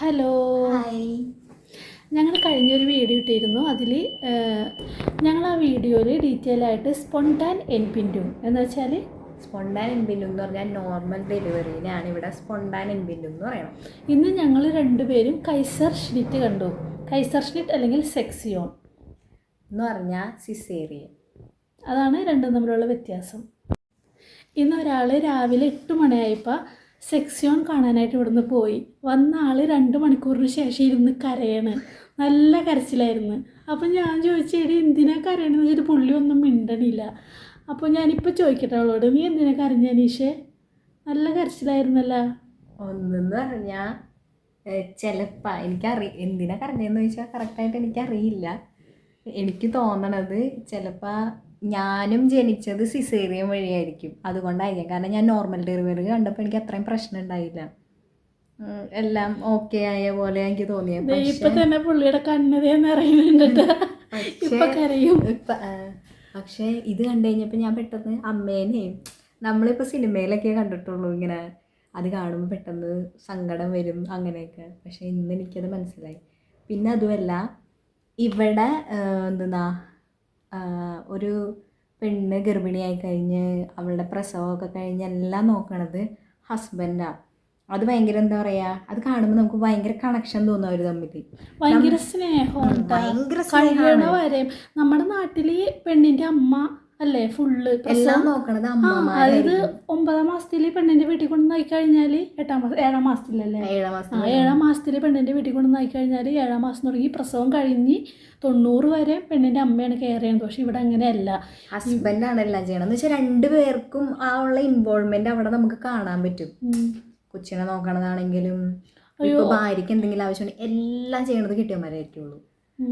Hello ഞങ്ങൾ കഴിഞ്ഞൊരു video ഇട്ടിരുന്നു. അതിൽ ഞങ്ങൾ ആ വീഡിയോയിൽ ഡീറ്റെയിൽ ആയിട്ട് സ്പോണ്ടാൻ എൻപിന്റും എന്ന് വെച്ചാൽ സ്പോണ്ടാൻ എൻപിന്റും എന്ന് പറഞ്ഞാൽ നോർമൽ ഡെലിവറിയിലാണ് ഇവിടെ സ്പോണ്ടാൻ എൻപിന്റും എന്ന് പറയണം. ഇന്ന് ഞങ്ങൾ രണ്ടുപേരും കൈസർ ഷ്നിറ്റ് കണ്ടു. കൈസർ ഷ്നിറ്റ് അല്ലെങ്കിൽ സെക്സിയോൺ എന്ന് പറഞ്ഞാൽ സിസേറിയൻ അതാണ് രണ്ടും തമ്മിലുള്ള വ്യത്യാസം. ഇന്ന് ഒരാൾ രാവിലെ എട്ട് മണിയായപ്പോൾ സെക്സിയോൺ കാണാനായിട്ട് ഇവിടുന്ന് പോയി. വന്ന ആൾ രണ്ട് മണിക്കൂറിന് ശേഷം ഇരുന്ന് കരയാണ്. നല്ല കരച്ചിലായിരുന്നു. അപ്പം ഞാൻ ചോദിച്ചു എടി എന്തിനാ കരയണമെന്ന് വെച്ചിട്ട് പുള്ളി ഒന്നും മിണ്ടണില്ല. അപ്പോൾ ഞാനിപ്പോൾ ചോദിക്കട്ടെ അവളോട് നീ എന്തിനാ കരഞ്ഞ അനീഷേ? നല്ല കരച്ചിലായിരുന്നല്ലോ. ഒന്നെന്ന് പറഞ്ഞാൽ ചിലപ്പോൾ എനിക്കറി എന്തിനാ കരഞ്ഞതെന്ന് ചോദിച്ചാൽ കറക്റ്റായിട്ട് എനിക്കറിയില്ല. എനിക്ക് തോന്നണത് ചിലപ്പോൾ ഞാനും ജനിച്ചത് സിസേറിയൻ വഴിയായിരിക്കും. അതുകൊണ്ടായിരിക്കും. കാരണം ഞാൻ നോർമൽ ഡെലിവറി കണ്ടപ്പോൾ എനിക്ക് അത്രയും പ്രശ്നം ഉണ്ടായില്ല. എല്ലാം ഓക്കെ ആയ പോലെ എനിക്ക് തോന്നിയത് ഇപ്പൊ തന്നെ പുള്ളിയുടെ കണ്ണതേ നിറയുന്നുണ്ട് ഇപ്പൊ കരയും. ഇപ്പ- ആ, പക്ഷേ ഇത് കണ്ടു കഴിഞ്ഞപ്പോൾ ഞാൻ പെട്ടെന്ന് അമ്മേനെയും നമ്മളിപ്പോൾ സിനിമയിലൊക്കെ കണ്ടിട്ടുള്ളൂ ഇങ്ങനെ. അത് കാണുമ്പോൾ പെട്ടെന്ന് സങ്കടം വരും അങ്ങനെയൊക്കെ. പക്ഷേ ഇന്ന് എനിക്കത് മനസ്സിലായി. പിന്നെ അതുമല്ല ഇവിടെ എന്തെന്നാ ഒരു പെണ്ണ് ഗർഭിണിയായി കഴിഞ്ഞ് അവളുടെ പ്രസവമൊക്കെ കഴിഞ്ഞ് എല്ലാം നോക്കണത് ഹസ്ബൻഡാണ് അത് ഭയങ്കര എന്താ പറയുക അത് കാണുമ്പോൾ നമുക്ക് ഭയങ്കര കണക്ഷൻ തോന്നും അവർ തമ്മിൽ ഭയങ്കര സ്നേഹം ഭയങ്കര നമ്മുടെ നാട്ടിൽ പെണ്ണിന്റെ അമ്മ അല്ലേ? ഫുള്ള് എല്ലാം നോക്കണത് അതായത് ഒമ്പതാം മാസത്തിൽ പെണ്ണിന്റെ വീട്ടിൽ കൊണ്ട് നായി കഴിഞ്ഞാൽ എട്ടാം മാസം ഏഴാം മാസത്തിലല്ലേ? ഏഴാം മാസത്തിൽ പെണ്ണിന്റെ വീട്ടിൽ കൊണ്ട് നായി കഴിഞ്ഞാൽ ഏഴാം മാസം തുടങ്ങി. പ്രസവം കഴിഞ്ഞ് തൊണ്ണൂറ് വരെ പെണ്ണിന്റെ അമ്മയാണ് കെയർ ചെയ്യുന്നത്. പക്ഷെ ഇവിടെ അങ്ങനെയല്ല. ഹസ്ബൻഡാണ് എല്ലാം ചെയ്യണം എന്ന് വെച്ചാൽ രണ്ടു പേർക്കും ആ ഉള്ള ഇൻവോൾവ്മെന്റ് അവിടെ നമുക്ക് കാണാൻ പറ്റും. കൊച്ചിനെ നോക്കണതാണെങ്കിലും ഭാര്യയ്ക്ക് എന്തെങ്കിലും ആവശ്യമുണ്ടെങ്കിൽ എല്ലാം ചെയ്യണത് കിട്ടിയമാരായിരിക്കുള്ളൂ.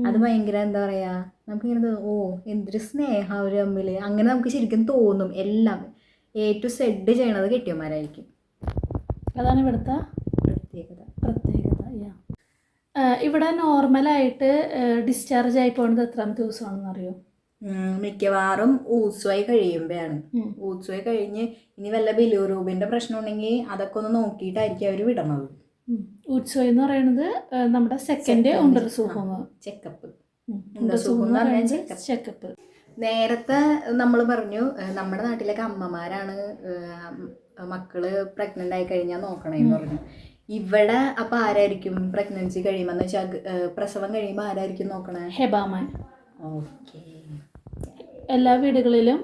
അത് ഭയങ്കര എന്താ പറയാ നമുക്കിങ്ങനെ ഓ എന്തൊരു സ്നേഹം അവർ തമ്മിൽ അങ്ങനെ നമുക്ക് ശരിക്കും തോന്നും എല്ലാം. എ ടു സെഡ് ചെയ്യണത് കെട്ടിയന്മാരായിരിക്കും അതാണ് ഇവിടുത്തെ പ്രത്യേകത. പ്രത്യേകത യാ. ഇവിടെ നോർമലായിട്ട് ഡിസ്ചാർജ് ആയി പോകുന്നത് എത്രാമത്തെ ദിവസമാണെന്ന് അറിയോ മിക്കവാറും ഊസുവായി കഴിയുമ്പോഴാണ്. ഊസുവായി കഴിഞ്ഞ് ഇനി വല്ല ബിലൂറൂബിന്റെ പ്രശ്നം ഉണ്ടെങ്കിൽ അതൊക്കെ ഒന്ന് നോക്കിയിട്ടായിരിക്കും അവർ വിടണത്. ഉത്സവം എന്ന് പറയുന്നത് നമ്മുടെ സെക്കൻഡ് ഉണ്ടർസൂഹം ചെക്കപ്പ് ചെക്കപ്പ് നേരത്തെ നമ്മൾ പറഞ്ഞു നമ്മുടെ നാട്ടിലൊക്കെ അമ്മമാരാണ് മക്കൾ പ്രഗ്നന്റ് ആയി കഴിഞ്ഞാൽ നോക്കണേന്ന് പറഞ്ഞു. ഇവിടെ അപ്പൊ ആരായിരിക്കും പ്രഗ്നൻസി കഴിയുമ്പോൾ എന്ന് വെച്ചാൽ പ്രസവം കഴിയുമ്പോൾ ആരായിരിക്കും നോക്കണേ? ഹെബാമാൻ ഓക്കെ. എല്ലാ വീടുകളിലും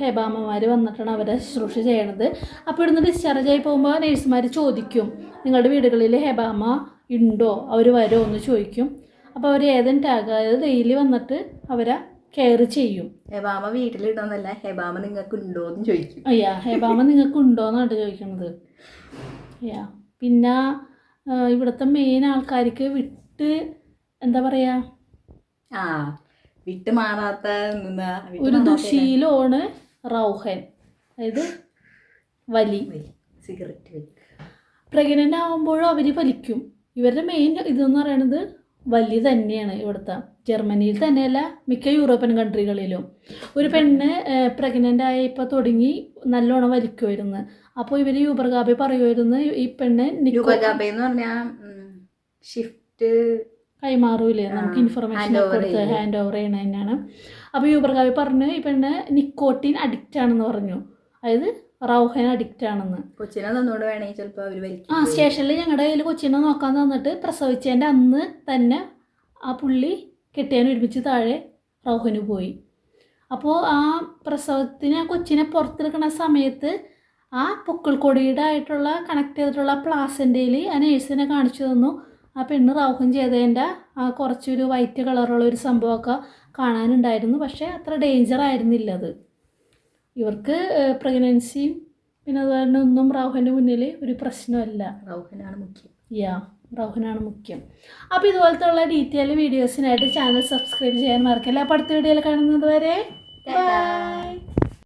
ഹെബാമ്മമാർ വന്നിട്ടാണ് അവരെ ശുശ്രൂഷ ചെയ്യണത്. അപ്പോൾ ഇവിടുന്ന് ഡിസ്ചാർജ് ആയി പോകുമ്പോൾ നേഴ്സുമാർ ചോദിക്കും നിങ്ങളുടെ വീടുകളിൽ ഹെബാമ ഉണ്ടോ? അവർ വരുമോ എന്ന് ചോദിക്കും. അപ്പോൾ അവർ ഏതെങ്കിലും ടാഗ് അതായത് ഡെയിലി വന്നിട്ട് അവരെ കെയർ ചെയ്യും. ഹെബാമ വീട്ടിലിടുന്നല്ല ഹെബാമ നിങ്ങൾക്ക് ഉണ്ടോ? എന്ന് ചോദിക്കും. അയ്യാ ഹെബാമ നിങ്ങൾക്ക് ഉണ്ടോ? എന്നാണ് ചോദിക്കുന്നത് അയ്യാ പിന്നെ ഇവിടുത്തെ മെയിൻ ആൾക്കാർക്ക് വിട്ട് എന്താ പറയുക ആ. വിട്ട് മാറാത്ത ഒരു ദുശീലമാണ് റൗഹൻ. അതായത് വലി. സിഗരറ്റ് വലി. പ്രഗ്നന്റ് ആകുമ്പോഴും അവർ വലിക്കും. ഇവരുടെ മെയിൻ ഇതെന്ന് പറയുന്നത് വലി തന്നെയാണ് ഇവിടുത്തെ. ജർമ്മനിയിൽ തന്നെയല്ല മിക്ക യൂറോപ്യൻ കൺട്രികളിലും ഒരു പെണ്ണ് പ്രഗ്നന്റ് ആയി ഇപ്പോൾ തുടങ്ങി നല്ലോണം വലിക്കുമായിരുന്നു അപ്പോൾ ഇവർ യൂബർഗാബെ പറയുമായിരുന്നു ഈ പെണ്ണ് യൂബർഗാബെ എന്ന് പറഞ്ഞാൽ ഷിഫ്റ്റ് കൈമാറൂലേ നമുക്ക് ഇൻഫർമേഷൻ കൊടുത്ത് ഹാൻഡ് ഓവർ ചെയ്യണ തന്നെയാണ്. അപ്പോൾ യൂബർഗാബി പറഞ്ഞു ഈ പെണ്ണ് നിക്കോട്ടീൻ അഡിക്റ്റ് ആണെന്ന് പറഞ്ഞു. അതായത് റൗഹൻ അഡിക്റ്റ് ആണെന്ന്. കൊച്ചിനെ തന്നോട് വേണമെങ്കിൽ ചിലപ്പോൾ അവർ ആ സ്റ്റേഷനിൽ ഞങ്ങളുടെ കയ്യിൽ കൊച്ചിനെ നോക്കാൻ തന്നിട്ട് പ്രസവിച്ചതിന്റെ അന്ന് തന്നെ ആ പുള്ളി കെട്ടിയാൻ ഒരുമിച്ച് താഴെ റൗഹന് പോയി. അപ്പോൾ ആ പ്രസവത്തിന് ആ കൊച്ചിനെ പുറത്തെടുക്കുന്ന സമയത്ത് ആ പൊക്കിൾക്കൊടിയുടെ ആയിട്ടുള്ള കണക്ട് ചെയ്തിട്ടുള്ള പ്ലാസന്റെയിൽ ആ നേഴ്സിനെ കാണിച്ചു തന്നു. ആ പെണ്ണ് റൗഹം ചെയ്തതിന്റെ ആ കുറച്ചൊരു വൈറ്റ് കളറുള്ള ഒരു സംഭവമൊക്കെ കാണാനുണ്ടായിരുന്നു. പക്ഷേ അത്ര ഡേഞ്ചർ ആയിരുന്നില്ല അത്. ഇവർക്ക് പ്രഗ്നൻസിയും പിന്നെ അതുപോലെ തന്നെ ഒന്നും റൗഹന്റെ മുന്നിൽ ഒരു പ്രശ്നമല്ല റൗഹനാണ് മുഖ്യം. യാ റൗഹനാണ് മുഖ്യം. അപ്പോൾ ഇതുപോലത്തെ ഉള്ള ഡീറ്റെയിൽ വീഡിയോസിനായിട്ട് ചാനൽ സബ്സ്ക്രൈബ് ചെയ്യാൻ മറക്കില്ല? അപ്പോൾ അടുത്ത വീഡിയോയിൽ കാണുന്നത് വരെ ബൈ.